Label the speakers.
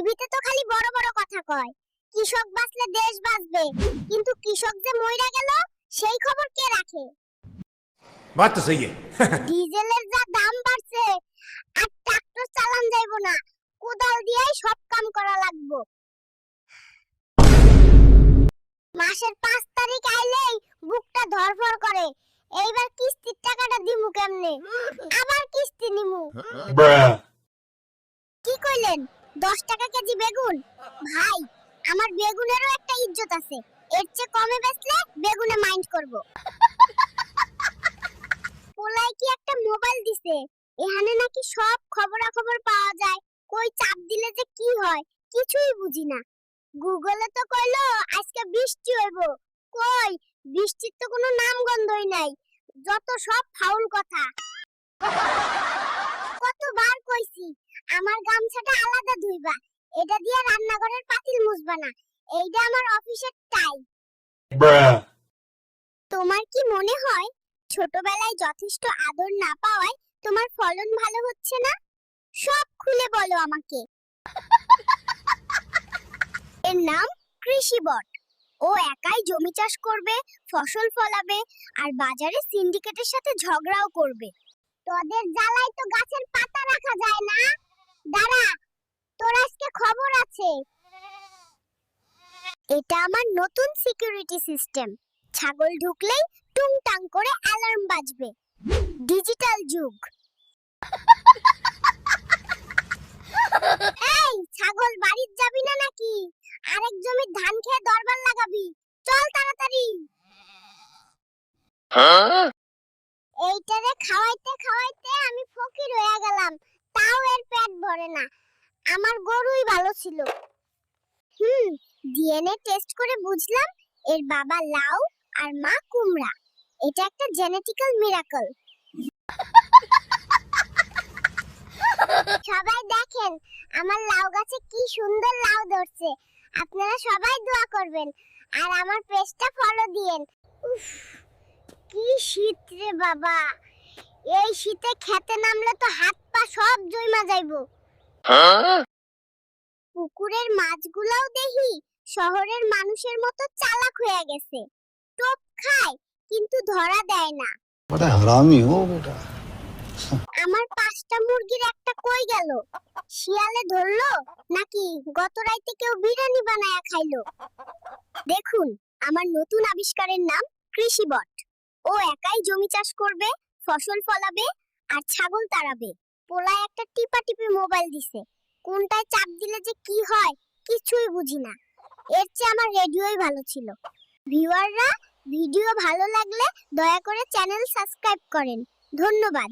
Speaker 1: টিভিতে তো খালি বড় বড় কথা কয়। কৃষক বাঁচলে দেশ বাঁচবে। কিন্তু কৃষক যে মইরা গেল সেই খবর কে রাখে?
Speaker 2: বাত তো সহি
Speaker 1: ডিজেলের যা দাম বাড়ছে আর ট্রাক্টর চালান যাইবো না কোদাল দিয়েই সব কাম করা লাগবো। মাসের পাঁচ তারিখ আইলেই বুকটা ধরফর করে। এইবার কিস্তির টাকাটা দিমু কেমনে? আবার কিস্তি নিমু। কি কইলেন? দশ টাকা কেজি বেগুন। ভাই, আমার বেগুনেরও একটা ইজ্জত আছে। এর চেয়ে কমে বেচলে বেগুনে মাইন্ড করব। পোলাই কি একটা মোবাইল দিছে? এখানে নাকি সব খবরাখবর পাওয়া যায়। কই চাপ দিলে যে কি হয়? কিছুই বুঝি না। গুগলে তো কইলো, আজকে বৃষ্টি হইব। কই? বৃষ্টির তো কোনো নাম গন্ধই নাই। যত সব ফাউল কথা। আমার গামছাটা আলাদা ধুইবা। এটা দিয়ে রান্নাঘরের পাতিল মুছবা না। এইটা আমার অফিসের টাই। তোমার কি মনে হয় ছোটবেলায় যথেষ্ট আদর না পাওয়ায় তোমার ফলন ভালো হচ্ছে না? সব খুলে বলো আমাকে। এর নাম কৃষিবট ও একাই জমি চাষ করবে ফসল ফলাবে আর বাজারে সিন্ডিকেটের সাথে ঝগড়াও করবে। তোদের জ্বালায় তো গাছের পাতা রাখা যায় না দাঁড়া তোর আজকে খবর আছে এটা আমার নতুন সিকিউরিটি সিস্টেম ছাগল ঢুকলেই টুংটাং করে অ্যালার্ম বাজবে। ডিজিটাল যুগ। এই ছাগল বাড়ির যাবি না নাকি? আরেক জমির ধান খেয়ে দরবার লাগাবি। চল তাড়াতাড়ি। এইটারে খাওয়াইতে খাওয়াইতে আমি ফকির হয়ে গেলাম। তাও এর পেট ভরে না। আমার গরুই ভালো ছিল। হুম ডিএনএ টেস্ট করে বুঝলাম এর বাবা লাউ আর মা কুমড়া। এটা একটা জেনেটিক্যাল মিরাকল সবাই দেখেন, আমার লাউ গাছে কি সুন্দর লাউ ধরছে। আপনারা সবাই দোয়া করবেন আর আমার পেজটা ফলো দিয়েন। উফ, কি শীত রে বাবা। এই শীতে খেতে নামলে তো হাত পা সব জইমা যাইবো। পুকুরের মাছগুলাও দেখি শহরের মানুষের মতো চালাক হয়ে গেছে। টোপ খায় কিন্তু ধরা দেয় না।
Speaker 3: বড় হারামি ও বেটা।
Speaker 1: আমার পাঁচটা মুরগির একটা কই গেল? শিয়ালে ধরলো? নাকি গত রাইতে কেউ বিরিয়ানি বানায়া খাইলো? দেখুন আমার নতুন আবিষ্কারের নাম কৃষিবট। ও একাই জমি চাষ করবে ফসল ফলাবে আর ছাগল তাড়াবে। পোলায় একটা টিপা টিপি মোবাইল দিছে। কোনটায় চাপ দিলে যে কি হয়, কিছুই বুঝি না। এর চেয়ে আমার রেডিওই ভালো ছিল। ভিউয়াররা ভিডিও ভালো লাগলে দয়া করে চ্যানেল সাবস্ক্রাইব করেন। ধন্যবাদ।